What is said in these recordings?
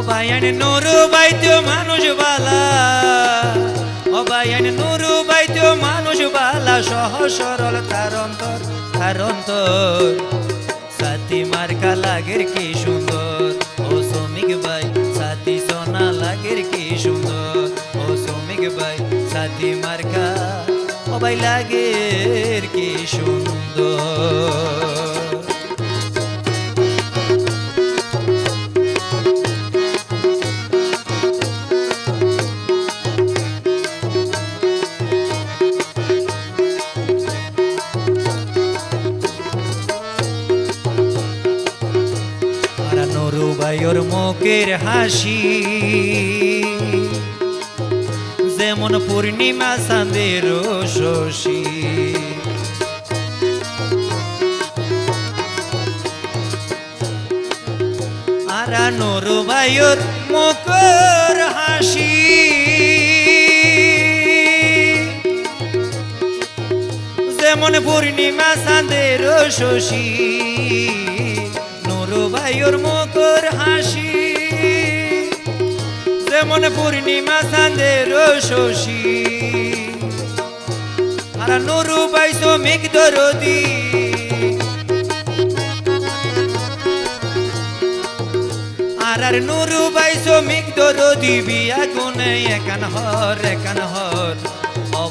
অবায়ন নুরু বাইতো মানুষ বালা। অবায়ন নুরু বাইতো মানুষ বালা। সহ সরল তার অন্তর তার অন্তর। সাথী মার্কা লাগের কি সুন্দর? ও শ্রমিক ভাই, সাথী সোনা লাগের কি সুন্দর? ও শ্রমিক ভাই, সাথী মার্কা ভাই লাগের কি সুন্দর? ভাইয়ের মুখের হাসি। যেমন পূর্ণিমা চাঁদের শশী আর নরু ভাইয়ের মুখের হাসি। যেমন পূর্ণিমা চাঁদের শশী যেমন পূর্ণিমা চাঁদের শশী। আর নুরু ভাই শ্রমিক দরদি। আর আর নুরু ভাই শ্রমিক দরদি, বিয়া গুনে একান হর একান হর।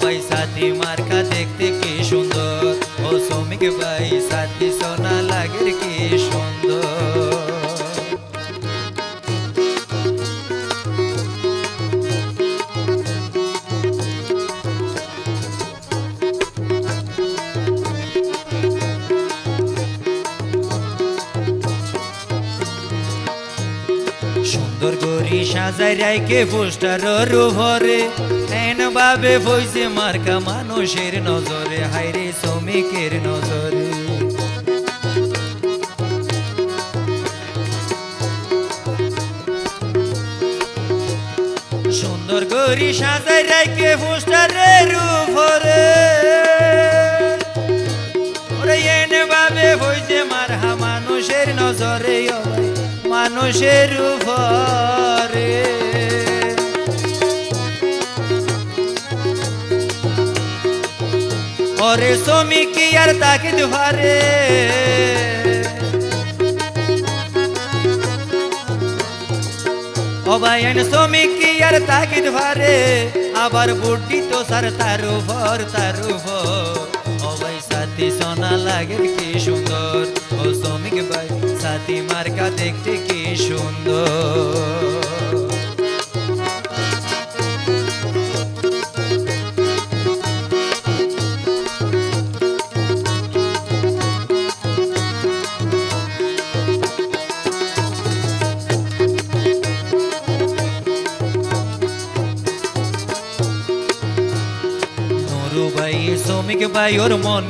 ভাই সাথী মার্কা দেখতে কি সুন্দর। ও শ্রমিক ভাই, সাথী সোনা লাগের কি সুন্দর। সুন্দর গরি সাজাই রাইকে পোস্টার ভরে এন বইছে মার্কা মানুষের নজরে হাইরে শ্রমিকের নজরে। সুন্দর গরি সাজাই রাইকে পোস্টারের উপরে মানুষের উপরে ওরে আর তাকে দুহারে? অবায়ন শ্রমিক আর তাকে ধরে আবার বুদ্ধি তো সার তার উপর তার উপর। অবাই সাথী সোনা লাগে কি সুন্দর। ও শ্রমিক ভাই। সাথী মার্কা দেখতে কি সুন্দর। শ্রমিক ওর মন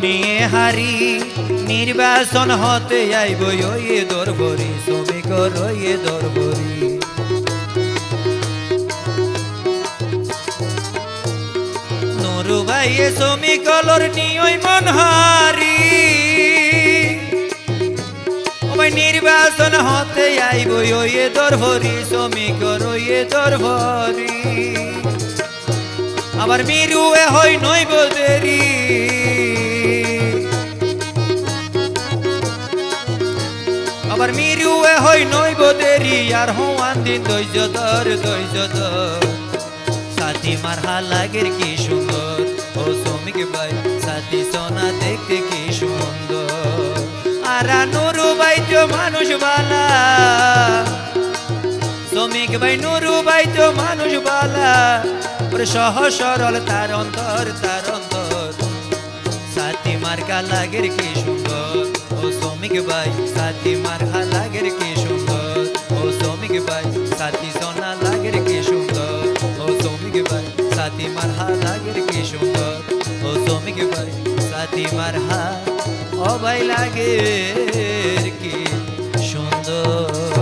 হারি। নির্বাচন হতে আইব ওয়ে দরবরি, শ্রমিক রয়ে দরবরি। নুরু ভাই শ্রমিক লর নিয়ই মন হারি। ও ভাই নির্বাচন হতে আইব ওয়ে দরবরি, শ্রমিক রয়ে দরবরি। আবার মিরুয়ে হই নইব দেরি। আর হওয়ান দিন দৈজ ধর দৈজ ধর। সাথী মারহা লাগের কি সুন্দর? ও শ্রমিক ভাই, সাথী সোনা দেখতে কি সুন্দর। আর নুরু ভাই তো মানুষ বালা। শ্রমিক ভাই নুরু ভাই তো মানুষ বালা। সহ সরল, তার অন্তর তার অন্তর। সাথী মার্কা লাগের কি সুন্দর? ও শ্রমিক ভাই, সাথী মার্কা লাগের ফাতিমার হা অবাই লাগে কি সুন্দর।